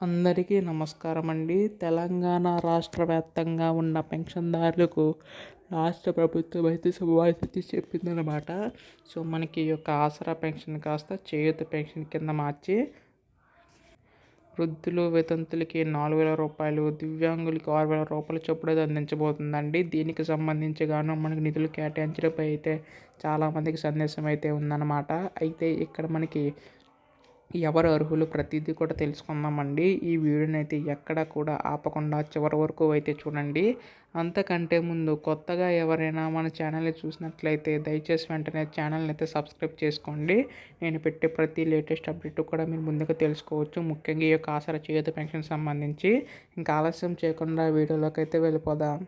అందరికీ నమస్కారం అండి తెలంగాణ రాష్ట్ర వ్యాప్తంగా ఉన్న పెన్షన్దారులకు రాష్ట్ర ప్రభుత్వం అయితే శుభవార్త చెప్పిందనమాట సో మనకి ఈ యొక్క ఆసరా పెన్షన్ కాస్త చేయూత పెన్షన్ కింద మార్చి వృద్ధులు వితంతులకి నాలుగు వేల రూపాయలు దివ్యాంగులకి ఆరు వేల రూపాయలు చొప్పున అందించబోతుందండి. దీనికి సంబంధించి గాను మనకి నిధులు కేటాయించడంపై అయితే చాలామందికి సందేశం అయితే ఉందన్నమాట. అయితే ఇక్కడ మనకి ఎవరు అర్హులు ప్రతిదీ కూడా తెలుసుకుందామండి. ఈ వీడియోని అయితే ఎక్కడ కూడా ఆపకుండా చివరి వరకు అయితే చూడండి. అంతకంటే ముందు కొత్తగా ఎవరైనా మన ఛానల్ని చూసినట్లయితే దయచేసి వెంటనే ఛానల్ని అయితే సబ్స్క్రైబ్ చేసుకోండి. నేను పెట్టే ప్రతి లేటెస్ట్ అప్డేట్ కూడా మీరు ముందుగా తెలుసుకోవచ్చు. ముఖ్యంగా ఈ యొక్క ఆసరా చేయుత పెన్షన్ సంబంధించి. ఇంకా ఆలస్యం చేయకుండా వీడియోలోకి అయితే వెళ్ళిపోదాం.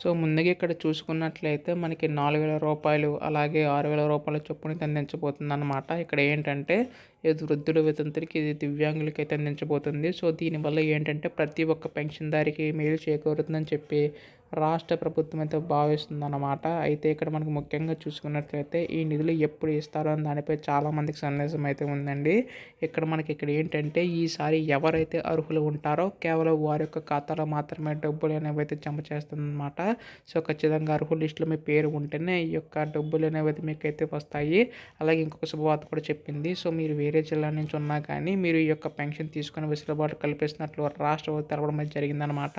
సో ముందుగా ఇక్కడ చూసుకున్నట్లయితే మనకి నాలుగు వేల రూపాయలు అలాగే ఆరు వేల రూపాయల చొప్పున అందించబోతుంది అనమాట ఇక్కడ ఏంటంటే ఇది వృద్ధుల వితంతులకి ఇది దివ్యాంగులకి అయితే అందించబోతుంది. సో దీనివల్ల ఏంటంటే ప్రతి ఒక్క పెన్షన్దారికి మేలు చేకూరుతుందని చెప్పి రాష్ట్ర ప్రభుత్వం అయితే భావిస్తుందన్నమాట. అయితే ఇక్కడ మనకు ముఖ్యంగా చూసుకున్నట్లయితే ఈ నిధులు ఎప్పుడు ఇస్తారో అని దానిపై చాలామందికి సందేశం అయితే ఉందండి. ఇక్కడ మనకి ఇక్కడ ఏంటంటే ఈసారి ఎవరైతే అర్హులు ఉంటారో కేవలం వారి యొక్క ఖాతాలో మాత్రమే డబ్బులు అనేవి అయితే జమ చేస్తుందన్నమాట. సో ఖచ్చితంగా అర్హుల లిస్టులో మీ పేరు ఉంటేనే ఈ యొక్క డబ్బులు అనేవి అయితే మీకు అయితే వస్తాయి. అలాగే ఇంకొక శుభవార్త కూడా చెప్పింది. సో మీరు వేరే జిల్లా నుంచి ఉన్నా కానీ మీరు ఈ యొక్క పెన్షన్ తీసుకుని వెసులుబాటు కల్పిస్తున్నట్లు రాష్ట్ర తెలపడం జరిగిందనమాట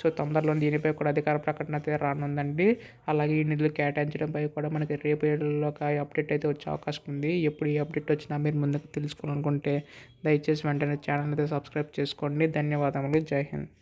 సో తొందరలో దీనిపై కూడా అధికార అధికార ప్రకటన అయితే రానుందండి. అలాగే ఈ నిధులు కేటాయించడంపై కూడా మనకి రేపు ఒక అప్డేట్ అయితే వచ్చే అవకాశం ఉంది. ఎప్పుడు ఈ అప్డేట్ వచ్చినా మీరు ముందుకు తెలుసుకోవాలనుకుంటే దయచేసి వెంటనే ఛానల్ అయితే సబ్స్క్రైబ్ చేసుకోండి. ధన్యవాదములు. జై హింద్.